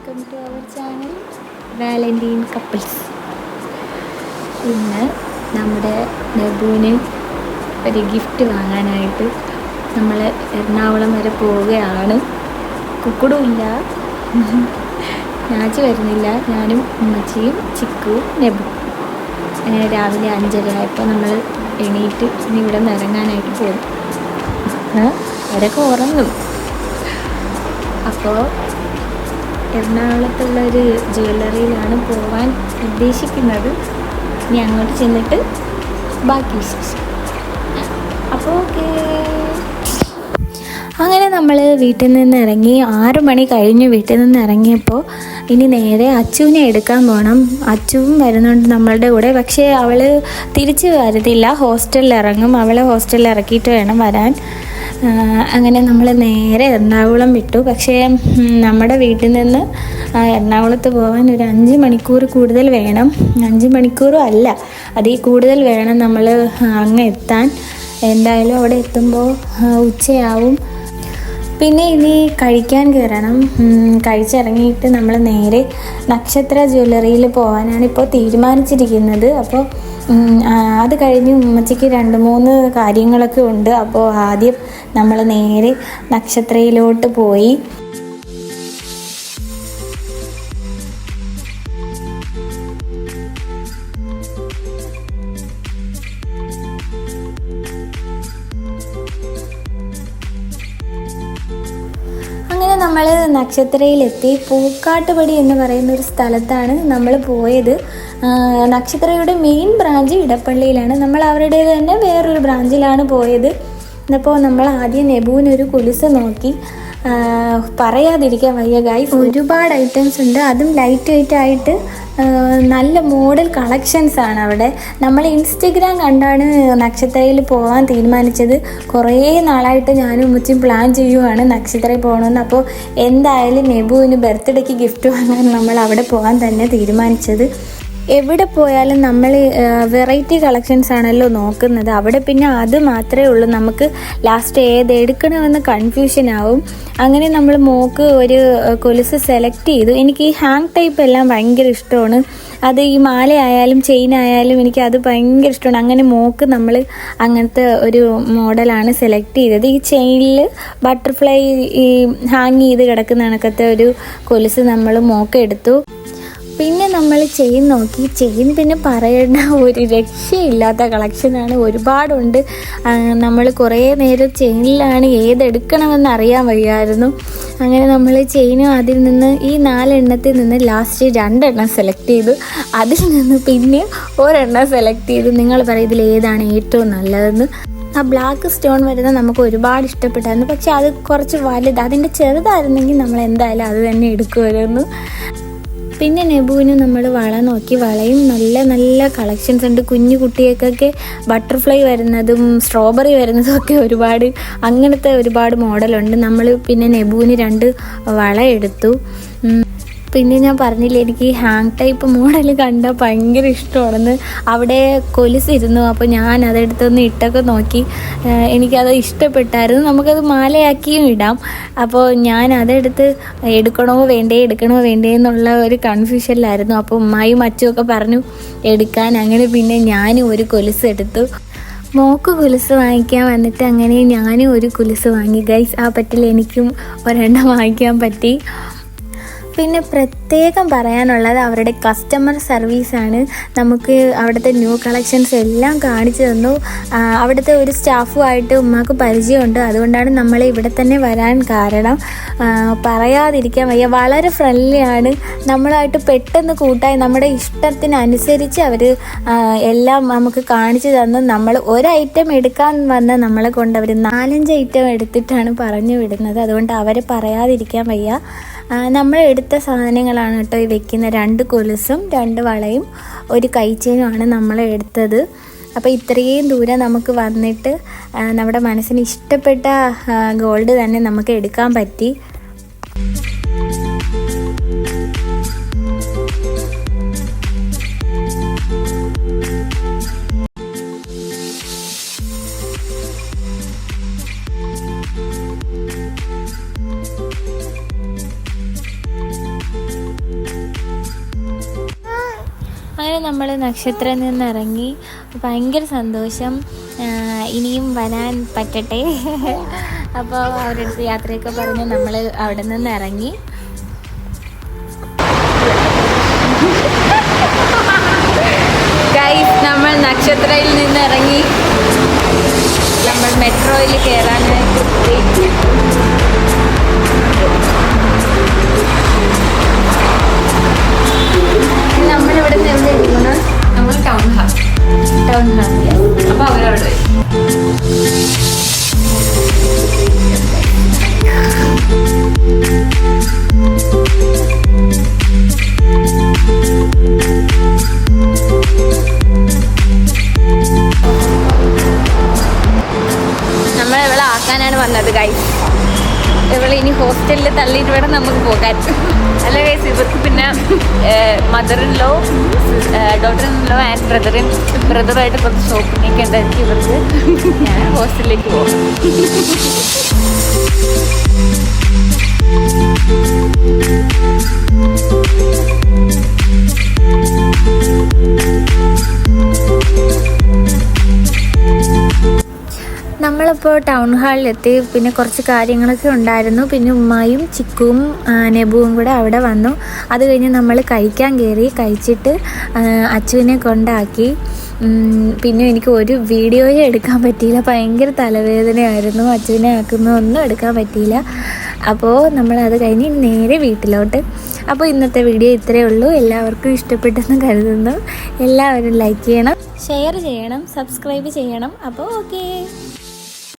Welcome to our channel valentine couples ഇന്ന് നമ്മുടെ നബുവിന് ഒരു ഗിഫ്റ്റ് വാങ്ങാനായിട്ട് നമ്മൾ എറണാകുളം വരെ പോവുകയാണ്. കുക്കുടും ഇല്ല ഞാച്ചു വരുന്നില്ല. ഞാനും ഉമ്മച്ചിയും ചിക്കുവും നെബു അങ്ങനെ രാവിലെ അഞ്ചരയായപ്പോൾ നമ്മൾ എണീറ്റ് ഇനി ഇവിടെ നിന്ന് ഇറങ്ങാനായിട്ട് പോകും അവരൊക്കെ ഉറങ്ങും. അപ്പോൾ എറണാകുളത്തുള്ള ഒരു ജ്വല്ലറിയിലാണ് പോവാൻ ഉദ്ദേശിക്കുന്നത്. ഇനി അങ്ങോട്ട് ചെന്നിട്ട് ബാക്കി വിശേഷം. അപ്പോൾ ഓക്കേ. അങ്ങനെ നമ്മൾ വീട്ടിൽ നിന്ന് ഇറങ്ങി ആറു മണി കഴിഞ്ഞ് വീട്ടിൽ നിന്ന് ഇറങ്ങിയപ്പോൾ ഇനി നേരെ അച്ചുവിനെ എടുക്കാൻ പോകണം അച്ചുവും വരുന്നുണ്ട് നമ്മളുടെ കൂടെ. പക്ഷേ അവൾ തിരിച്ച് വരത്തില്ല. ഹോസ്റ്റലിൽ ഇറങ്ങും. അവളെ ഹോസ്റ്റലിൽ ഇറക്കിയിട്ട് വേണം വരാൻ. അങ്ങനെ നമ്മൾ നേരെ എറണാകുളം വിട്ടു. പക്ഷേ നമ്മുടെ വീട്ടിൽ നിന്ന് എറണാകുളത്ത് പോകാൻ ഒരു അഞ്ച് മണിക്കൂർ കൂടുതൽ വേണം. അഞ്ച് മണിക്കൂറും അല്ല അതിൽ കൂടുതൽ വേണം നമ്മൾ അങ്ങ് എത്താൻ. എന്തായാലും അവിടെ എത്തുമ്പോൾ ഉച്ചയാവും. പിന്നെ ഇനി കഴിക്കാൻ കയറണം കഴിച്ചിറങ്ങിയിട്ട് നമ്മൾ നേരെ നക്ഷത്ര ജ്വല്ലറിയിൽ പോകാനാണ് ഇപ്പോൾ തീരുമാനിച്ചിരിക്കുന്നത്. അപ്പോൾ അത് കഴിഞ്ഞ് ഉമ്മച്ചയ്ക്ക് രണ്ട് മൂന്ന് കാര്യങ്ങളൊക്കെ ഉണ്ട്. അപ്പോൾ ആദ്യം നമ്മൾ നേരെ നക്ഷത്രയിലോട്ട് പോയി. നമ്മൾ നക്ഷത്രയിലെത്തി. പൂക്കാട്ടുപടി എന്ന് പറയുന്ന ഒരു സ്ഥലത്താണ് നമ്മൾ പോയത്. നക്ഷത്രയുടെ മെയിൻ ബ്രാഞ്ച് ഇടപ്പള്ളിയിലാണ്. നമ്മൾ അവരുടെ തന്നെ വേറൊരു ബ്രാഞ്ചിലാണ് പോയത്. അപ്പോൾ നമ്മൾ ആദ്യം നെബുവിനൊരു കുലിസ നോക്കി. പറയാതിരിക്കാൻ വയ്യ ഗൈസ് ഒരുപാട് ഐറ്റംസ് ഉണ്ട്. അതും ലൈറ്റ് വെയിറ്റ് ആയിട്ട് നല്ല മോഡൽ കളക്ഷൻസ് ആണ് അവിടെ. നമ്മൾ ഇൻസ്റ്റഗ്രാം കണ്ടാണ് നക്ഷത്രയിൽ പോകാൻ തീരുമാനിച്ചത്. കുറേ നാളായിട്ട് ഞാനും ഉമ്മച്ചും പ്ലാൻ ചെയ്യുവാണ് നക്ഷത്രയിൽ പോകണമെന്ന് അപ്പോൾ എന്തായാലും നെബുവിന് ബർത്ത്ഡേക്ക് ഗിഫ്റ്റ് വാങ്ങാൻ നമ്മൾ അവിടെ പോകാൻ തന്നെ തീരുമാനിച്ചത്. എവിടെ പോയാലും നമ്മൾ വെറൈറ്റി കളക്ഷൻസ് ആണല്ലോ നോക്കുന്നത്. അവിടെ പിന്നെ അത് മാത്രമേ ഉള്ളൂ. നമുക്ക് ലാസ്റ്റ് ഏത് എടുക്കണമെന്ന് കൺഫ്യൂഷൻ ആവും. അങ്ങനെ നമ്മൾ മോക്ക് ഒരു കൊലുസ് സെലക്ട് ചെയ്തു. എനിക്ക് ഈ ഹാങ് ടൈപ്പ് എല്ലാം ഭയങ്കര ഇഷ്ടമാണ്. അത് ഈ മാലയായാലും ചെയിൻ ആയാലും എനിക്ക് അത് ഭയങ്കര ഇഷ്ടമാണ്. അങ്ങനെ മോക്ക് നമ്മൾ അങ്ങനത്തെ ഒരു മോഡലാണ് സെലക്ട് ചെയ്തത്. ഈ ചെയിനിൽ ബട്ടർഫ്ലൈ ഈ ഹാങ് ചെയ്ത് കിടക്കുന്ന കണക്കത്തെ ഒരു കൊലുസ് നമ്മൾ മോക്ക് എടുത്തു. പിന്നെ നമ്മൾ ചെയിൻ നോക്കി. ചെയിൻ പിന്നെ പറയേണ്ട. ഒരു രക്ഷയില്ലാത്ത കളക്ഷനാണ് ഒരുപാടുണ്ട്. നമ്മൾ കുറേ നേരം ചെയിനിലാണ് ഏതെടുക്കണമെന്ന് അറിയാൻ വയ്യായിരുന്നു. അങ്ങനെ നമ്മൾ ചെയിനും അതിൽ നിന്ന് ഈ നാലെണ്ണത്തിൽ നിന്ന് ലാസ്റ്റ് രണ്ടെണ്ണം സെലക്ട് ചെയ്തു. അതിൽ നിന്ന് പിന്നെ ഒരെണ്ണം സെലക്ട് ചെയ്തു. നിങ്ങൾ പറയും ഇതിൽ ഏതാണ് ഏറ്റവും നല്ലതെന്ന്. ആ ബ്ലാക്ക് സ്റ്റോൺ വരുന്നത് നമുക്ക് ഒരുപാട് ഇഷ്ടപ്പെട്ടായിരുന്നു. പക്ഷേ അത് കുറച്ച് വലുത്. അതിന്റെ ചെറുതായിരുന്നെങ്കിൽ നമ്മൾ എന്തായാലും അത് തന്നെ എടുക്കുമായിരുന്നു. പിന്നെ നെബുവിന് നമ്മൾ വള നോക്കി വളയും നല്ല നല്ല കളക്ഷൻസ് ഉണ്ട്. കുഞ്ഞു കുട്ടികൾക്കൊക്കെ ബട്ടർഫ്ലൈ വരുന്നതും സ്ട്രോബെറി വരുന്നതും ഒക്കെ ഒരുപാട് അങ്ങനത്തെ ഒരുപാട് മോഡലുണ്ട് നമ്മൾ പിന്നെ നെബുവിന് രണ്ട് വള എടുത്തു. പിന്നെ ഞാൻ പറഞ്ഞില്ലേ എനിക്ക് ഹാങ് ടൈപ്പ് മോഡൽ കണ്ടാൽ ഭയങ്കര ഇഷ്ടമാണെന്ന്. അവിടെ കൊലുസിരുന്നു അപ്പോൾ ഞാൻ അതെടുത്തൊന്ന് ഇട്ടൊക്കെ നോക്കി. എനിക്കത് ഇഷ്ടപ്പെട്ടായിരുന്നു. നമുക്കത് മാലയാക്കിയും ഇടാം. അപ്പോൾ ഞാൻ അതെടുത്ത് എടുക്കണോ വേണ്ടേ എടുക്കണോ വേണ്ടേ എന്നുള്ള ഒരു കൺഫ്യൂഷനിലായിരുന്നു അപ്പോൾ ഉമ്മായും അച്ചുമൊക്കെ പറഞ്ഞു എടുക്കാൻ. അങ്ങനെ പിന്നെ ഞാനും ഒരു കൊലുസ് എടുത്തു. മോക്ക് കുലുസ് വാങ്ങിക്കാൻ വന്നിട്ട് അങ്ങനെ ഞാനും ഒരു കുലുസ് വാങ്ങി. ഗൈസ് ആ പറ്റിൽ എനിക്കും ഒരെണ്ണം വാങ്ങിക്കാൻ പറ്റി. പിന്നെ പ്രത്യേകം പറയാനുള്ളത് അവരുടെ കസ്റ്റമർ സർവീസാണ് നമുക്ക് അവിടുത്തെ ന്യൂ കളക്ഷൻസ് എല്ലാം കാണിച്ചു തന്നു. അവിടുത്തെ ഒരു സ്റ്റാഫുമായിട്ട് ഉമ്മാക്ക് പരിചയമുണ്ട്. അതുകൊണ്ടാണ് നമ്മൾ ഇവിടെ തന്നെ വരാൻ കാരണം. പറയാതിരിക്കാൻ വയ്യ. വളരെ ഫ്രണ്ട്ലിയാണ് നമ്മളായിട്ട് പെട്ടെന്ന് കൂട്ടായി നമ്മുടെ ഇഷ്ടത്തിനനുസരിച്ച് അവർ എല്ലാം നമുക്ക് കാണിച്ചു തന്നു. നമ്മൾ ഒരു ഐറ്റം എടുക്കാൻ വന്ന നമ്മളെ കൊണ്ട് അവർ നാലഞ്ച് ഐറ്റം എടുത്തിട്ടാണ് പറഞ്ഞു വിടുന്നത്. അതുകൊണ്ട് അവരെ പറയാതിരിക്കാൻ വയ്യ. നമ്മൾ എടുത്ത സാധനങ്ങളാണ് കേട്ടോ ഈ വെക്കുന്ന രണ്ട് കൊലുസും രണ്ട് വളയും ഒരു കൈച്ചേനുമാണ് നമ്മൾ എടുത്തത്. അപ്പോൾ ഇത്രയും ദൂരം നമുക്ക് വന്നിട്ട് നമ്മുടെ മനസ്സിന് ഇഷ്ടപ്പെട്ട ഗോൾഡ് തന്നെ നമുക്ക് എടുക്കാൻ പറ്റി. അങ്ങനെ നമ്മൾ നക്ഷത്രം നിന്നിറങ്ങി. ഭയങ്കര സന്തോഷം. ഇനിയും വരാൻ പറ്റട്ടെ. അപ്പോൾ അവരുടെ അടുത്ത് യാത്രയൊക്കെ പറഞ്ഞ് നമ്മൾ അവിടെ നിന്ന് ഇറങ്ങി. നമ്മൾ നക്ഷത്രയിൽ നിന്ന് ഇറങ്ങി. നമ്മൾ മെട്രോയിൽ കയറാനായിട്ട് ഹാളിൽ അപ്പൊ അവരവിടെ വരും നമ്മൾ ആക്കാനാണ് വന്നത് ഗൈസ് ഇവിടെ ഇനി ഹോസ്റ്റലിൽ തള്ളിയിട്ട് വേണം നമുക്ക് പോകാൻ. അല്ല ഗൈസ് ഇവർക്ക് പിന്നെ മദറിൻ-ലോ ആൻഡ് ബ്രദറിൻ ബ്രദറായിട്ട് കുറച്ച് ഷോപ്പിംഗ് ഒക്കെ ഉണ്ടായിരിക്കും ഇവർക്ക് ഞാൻ ഹോസ്റ്റലിലേക്ക് പോകും നമ്മളിപ്പോൾ ടൗൺ ഹാളിലെത്തി പിന്നെ കുറച്ച് കാര്യങ്ങളൊക്കെ ഉണ്ടായിരുന്നു. പിന്നെ ഉമ്മായും ചിക്കുവും നെബുവും കൂടെ അവിടെ വന്നു. അത് കഴിഞ്ഞ് നമ്മൾ കഴിക്കാൻ കയറി കഴിച്ചിട്ട് അച്ചുവിനെ കൊണ്ടാക്കി. പിന്നെ എനിക്ക് ഒരു വീഡിയോയും എടുക്കാൻ പറ്റിയില്ല. ഭയങ്കര തലവേദനയായിരുന്നു. അച്ചുവിനെ ആക്കുന്നതൊന്നും എടുക്കാൻ പറ്റിയില്ല. അപ്പോൾ നമ്മളത് കഴിഞ്ഞ് നേരെ വീട്ടിലോട്ട്. അപ്പോൾ ഇന്നത്തെ വീഡിയോ ഇത്രയേ ഉള്ളൂ. എല്ലാവർക്കും ഇഷ്ടപ്പെട്ടെന്ന് കരുതുന്നു. എല്ലാവരും ലൈക്ക് ചെയ്യണം ഷെയർ ചെയ്യണം സബ്സ്ക്രൈബ് ചെയ്യണം. അപ്പോൾ ഓക്കേ